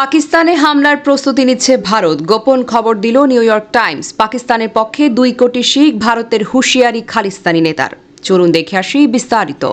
পাকিস্তানে হামলার প্রস্তুতি নিচ্ছে ভারত। গোপন খবর দিল নিউ ইয়র্ক টাইমস। পাকিস্তানের পক্ষে দুই কোটি শিখ ভারতের হুঁশিয়ারি খালিস্তানি নেতার। চলুন দেখে আসি বিস্তারিত।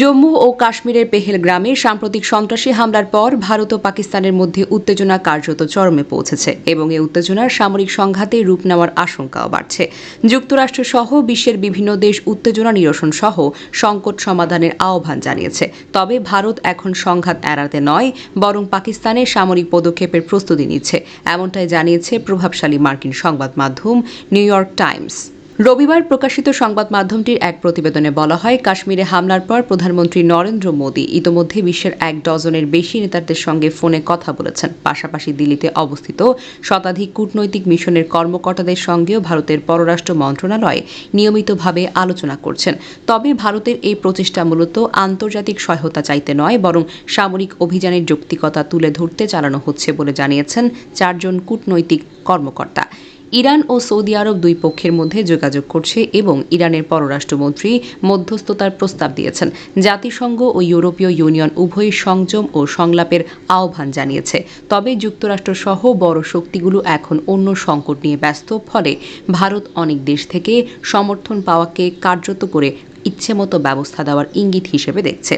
জম্মু ও কাশ্মীরের পেহেল গ্রামে সাম্প্রতিক সন্ত্রাসী হামলার পর ভারত ও পাকিস্তানের মধ্যে উত্তেজনা কার্যত চরমে পৌঁছেছে এবং এই উত্তেজনার সামরিক সংঘাতে রূপ নেওয়ার আশঙ্কাও বাড়ছে। যুক্তরাষ্ট্র সহ বিশ্বের বিভিন্ন দেশ উত্তেজনা নিরসন সহ সংকট সমাধানের আহ্বান জানিয়েছে। তবে ভারত এখন সংঘাত এড়াতে নয়, বরং পাকিস্তানে সামরিক পদক্ষেপের প্রস্তুতি নিচ্ছে। এমনটাই জানিয়েছে প্রভাবশালী মার্কিন সংবাদ মাধ্যম নিউ ইয়র্ক টাইমস। রবিবার প্রকাশিত সংবাদ মাধ্যমটির এক প্রতিবেদনে বলা হয়, কাশ্মীরে হামলার পর প্রধানমন্ত্রী নরেন্দ্র মোদী ইতোমধ্যে বিশ্বের এক ডজনের বেশি নেতাদের সঙ্গে ফোনে কথা বলেছেন। পাশাপাশি দিল্লিতে অবস্থিত শতাধিক কূটনৈতিক মিশনের কর্মকর্তাদের সঙ্গেও ভারতের পররাষ্ট্র মন্ত্রণালয় নিয়মিতভাবে আলোচনা করছেন। তবে ভারতের এই প্রচেষ্টা মূলত আন্তর্জাতিক সহায়তা চাইতে নয়, বরং সামরিক অভিযানের যৌক্তিকতা তুলে ধরতে চালানো হচ্ছে বলে জানিয়েছেন চারজন কূটনৈতিক কর্মকর্তা। ইরান ও সৌদি আরব দুই পক্ষের মধ্যে যোগাযোগ করছে এবং ইরানের পররাষ্ট্রমন্ত্রী মধ্যস্থতার প্রস্তাব দিয়েছেন। জাতিসংঘ ও ইউরোপীয় ইউনিয়ন উভয়ই সংযম ও সংলাপের আহ্বান জানিয়েছে। তবে যুক্তরাষ্ট্র সহ বড় শক্তিগুলো এখন অন্য সংকট নিয়ে ব্যস্ত, ফলে ভারত অনেক দেশ থেকে সমর্থন পাওয়াকে কার্যত করে ইচ্ছেমতো ব্যবস্থা দেওয়ার ইঙ্গিত হিসেবে দেখছে।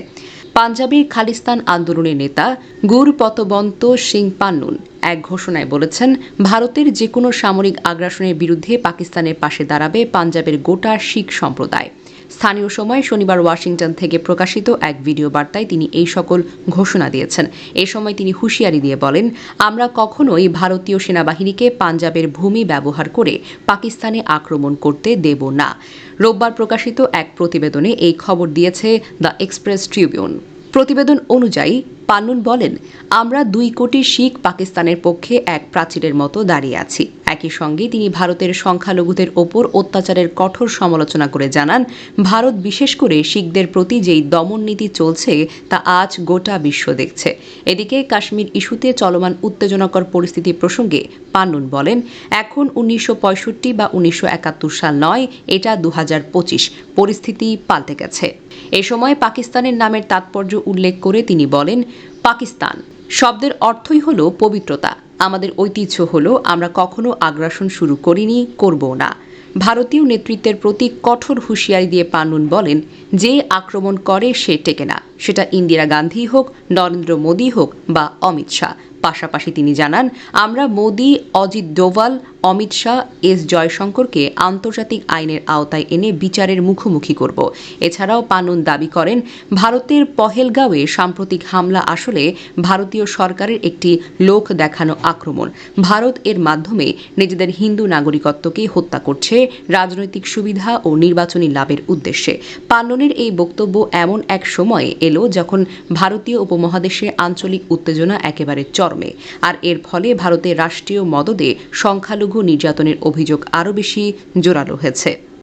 পাঞ্জাবের খালিস্তান আন্দোলনের নেতা গুরপতবন্ত সিং পান্নুন এক ঘোষণায় বলেছেন, ভারতের যে কোনো সামরিক আগ্রাসনের বিরুদ্ধে পাকিস্তানের পাশে দাঁড়াবে পাঞ্জাবের গোটা শিখ সম্প্রদায়। স্থানীয় সময় শনিবার ওয়াশিংটন থেকে প্রকাশিত এক ভিডিও বার্তায় তিনি এই সকল ঘোষণা দিয়েছেন। এ সময় তিনি হুঁশিয়ারি দিয়ে বলেন, আমরা কখনোই ভারতীয় সেনাবাহিনীকে পাঞ্জাবের ভূমি ব্যবহার করে পাকিস্তানে আক্রমণ করতে দেব না। রোববার প্রকাশিত এক প্রতিবেদনে এই খবর দিয়েছে দ্য এক্সপ্রেস ট্রিবিউন। প্রতিবেদন অনুযায়ী পান্নুন বলেন, আমরা দুই কোটি শিখ পাকিস্তানের পক্ষে এক প্রাচীরের মতো দাঁড়িয়ে আছি। একই সঙ্গে তিনি ভারতের সংখ্যালঘুদের ওপর অত্যাচারের কঠোর সমালোচনা করে জানান, ভারত বিশেষ করে শিখদের প্রতি যেই দমন নীতি চলছে, তা আজ গোটা বিশ্ব দেখছে। এদিকে কাশ্মীর ইস্যুতে চলমান উত্তেজনাকর পরিস্থিতি প্রসঙ্গে পান্নুন বলেন, এখন উনিশশো পঁয়ষট্টি বা উনিশশো একাত্তর সাল নয়, এটা দু হাজার পঁচিশ। পরিস্থিতি পাল্টে গেছে। এ সময় পাকিস্তানের নামের তাৎপর্য উল্লেখ করে তিনি বলেন পাকিস্তান। শব্দের অর্থই হলো পবিত্রতা। আমাদের ঐতিহ্য হলো, আমরা কখনো আগ্রাসন শুরু করিনি, করবও না। ভারতীয় নেতৃত্বের প্রতি কঠোর হুঁশিয়ারি দিয়ে পান্নুন বলেন, যে আক্রমণ করে সে টেকে না। সেটা ইন্দিরা গান্ধী হোক, নরেন্দ্র মোদী হোক বা অমিত শাহ। পাশাপাশি তিনি জানান, আমরা মোদি, অজিত ডোভাল অমিত শাহ, এস জয়শঙ্করকে আন্তর্জাতিক আইনের আওতায় এনে বিচারের মুখোমুখি করব। এছাড়াও পানুন দাবি করেন, ভারতের পহেলগাঁওয়ে সাম্প্রতিক হামলা আসলে ভারতীয় সরকারের একটি লোক দেখানো আক্রমণ। ভারত এর মাধ্যমে নিজেদের হিন্দু নাগরিকত্বকে হত্যা করছে, রাজনৈতিক সুবিধা ও নির্বাচনী লাভের উদ্দেশ্যে। পান্ননের এই বক্তব্য এমন এক সময়ে এলো যখন ভারতীয় উপমহাদেশে আঞ্চলিক উত্তেজনা একেবারে চরমে। আর এর ফলে ভারতে রাষ্ট্রীয় মদদে সংখ্যালঘু নির্যাতনের অভিযোগ আরও বেশি জোরালো হয়েছে।